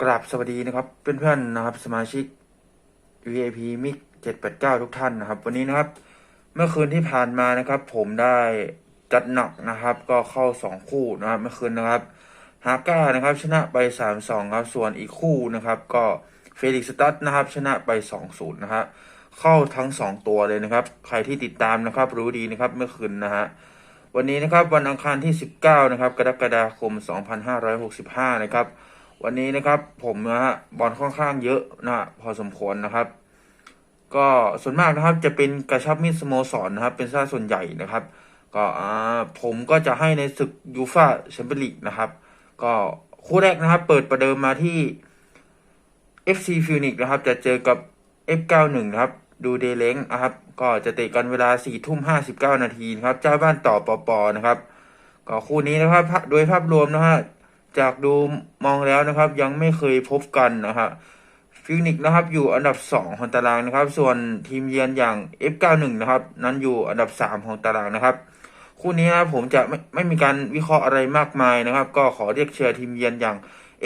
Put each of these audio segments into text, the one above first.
กราบสวัสดีนะครับเพื่อนๆนะครับ สมาชิก VIP มิก789 ทุกท่านนะครับ วันนี้นะครับ เมื่อคืนที่ผ่านมานะครับ ผมได้จัดหนักนะครับ ก็เข้าสองคู่นะครับเมื่อคืนนะครับฮาก้านะครับ ชนะไป 3-2ครับส่วนอีกคู่นะครับ ก็เฟลิกซ์สตัดนะครับ ชนะไป 2-0นะครับเข้าทั้งสองตัวเลยนะครับ ใครที่ติดตามนะครับ รู้ดีนะครับเมื่อคืนนะฮะวันนี้นะครับวันอังคารที่ 19นะครับกรกฎาคม 2565 นะครับ วันนี้นะครับผมนะฮะบอลค่อนข้างเยอะนะฮะพอสมควรนะครับ ก็ส่วนมากนะครับจะเป็นกระชับมิตรสโมสรนนะครับ เป็นซะส่วนใหญ่นะครับ ก็อ่าผมก็จะให้ในศึกยูฟาแชมเปี้ยนลีกนะครับ ก็คู่แรกนะครับ เปิดประเดิมมาที่ FC f u n i x นะครับ จะเจอกับ F91 นะครับ ดูเดเล้งนะครับ ก็จะเตะกันเวลา4ทุ่ม59 นาทีนะครับ เจ้าบ้านต่อปอปอนะครับ ก็คู่นี้นะครับ โดยภาพรวมนะฮะ จากดูมองแล้วนะครับ ยังไม่เคยพบกันนะครับฟิวนิกนะครับอยู่อันดับ 2 ของตารางนะครับ ส่วนทีมเยือนอย่าง F91 นะครับ นั้นอยู่อันดับ 3 ของตารางนะครับ คู่นี้นะผมจะไม่ไม่มีการวิเคราะห์อะไรมากมายนะครับ ก็ขอเรียกเชียร์ทีมเยือนอย่าง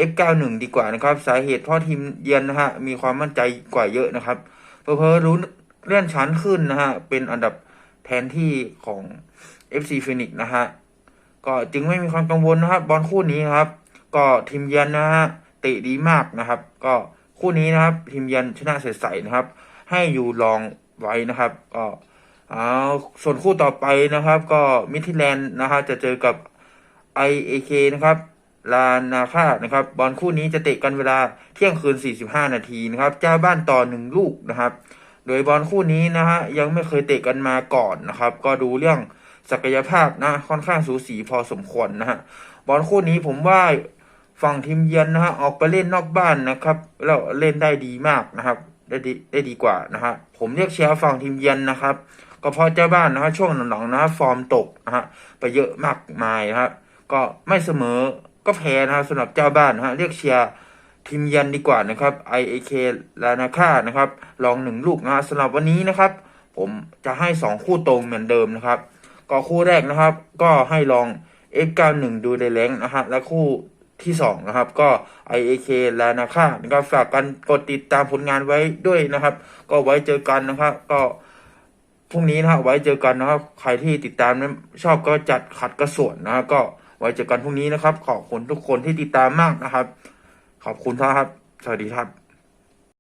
F91 ดีกว่านะครับ สาเหตุเพราะทีมเยือนนะฮะมีความมั่นใจกว่าเยอะนะครับ เพอเพอรู้เลื่อนชั้นขึ้นนะฮะเป็นอันดับแทนที่ของ FC Phoenix นะฮะก็จึงไม่มีความกังวลนะครับบอลคู่นี้นะครับ ก็ทีมเยือนนะฮะเตะดีมากนะครับ ก็คู่นี้นะครับทีมเยือนชนะใสๆนะครับ ให้อยู่ลองไว้นะครับก็เอาส่วนคู่ต่อไปนะครับ ก็มิทิแลนด์นะครับจะเจอกับ IAK นะครับลานาคานะครับ บอลคู่นี้จะเตะกันเวลาเที่ยงคืน 45 นาทีนะครับเจ้าบ้านต่อหนึ่งลูกนะครับ โดยบอลคู่นี้นะฮะยังไม่เคยเตะกันมาก่อนนะครับ ก็ดูเรื่องศักยภาพนะค่อนข้างสูสีพอสมควรนะฮะบอลคู่นี้ผมว่า ฝั่งทีมเยือนนะฮะออกไปเล่นนอกบ้านนะครับแล้วเล่นได้ดีมากนะครับ ได้ดีได้ดีกว่านะฮะผมเรียกเชียร์ฝั่งทีมเยือนนะครับ ก็เพราะเจ้าบ้านนะฮะช่วงหลังๆนะฮะฟอร์มตกนะฮะไปเยอะมากมายนะฮะก็ไม่เสมอก็แพ้นะครับสำหรับเจ้าบ้านนะฮะเรียกเชียร์ทีมเยันดีกว่านะครับ IAK ลานาค่านะครับลองหนึ่งลูกนะฮะสำหรับวันนี้นะครับ ผมจะให้สองคู่ตรงเหมือนเดิมนะครับก็คู่แรกนะครับ ก็ให้ลอง F91 ดูในแรงนะฮะและคู่ ที่สองนะครับ ก็ IAK ลานาค่านะครับฝากกันกดติดตามผลงานไว้ด้วยนะครับ ก็ไว้เจอกันนะครับ ก็พรุ่งนี้นะครับไว้เจอกันนะครับ ใครที่ติดตามชอบก็จัดขัดกระส่วนนะก็ไว้เจอกันพรุ่งนี้นะครับ ขอบคุณทุกคนที่ติดตามมากนะครับ ขอบคุณครับ สวัสดีครับ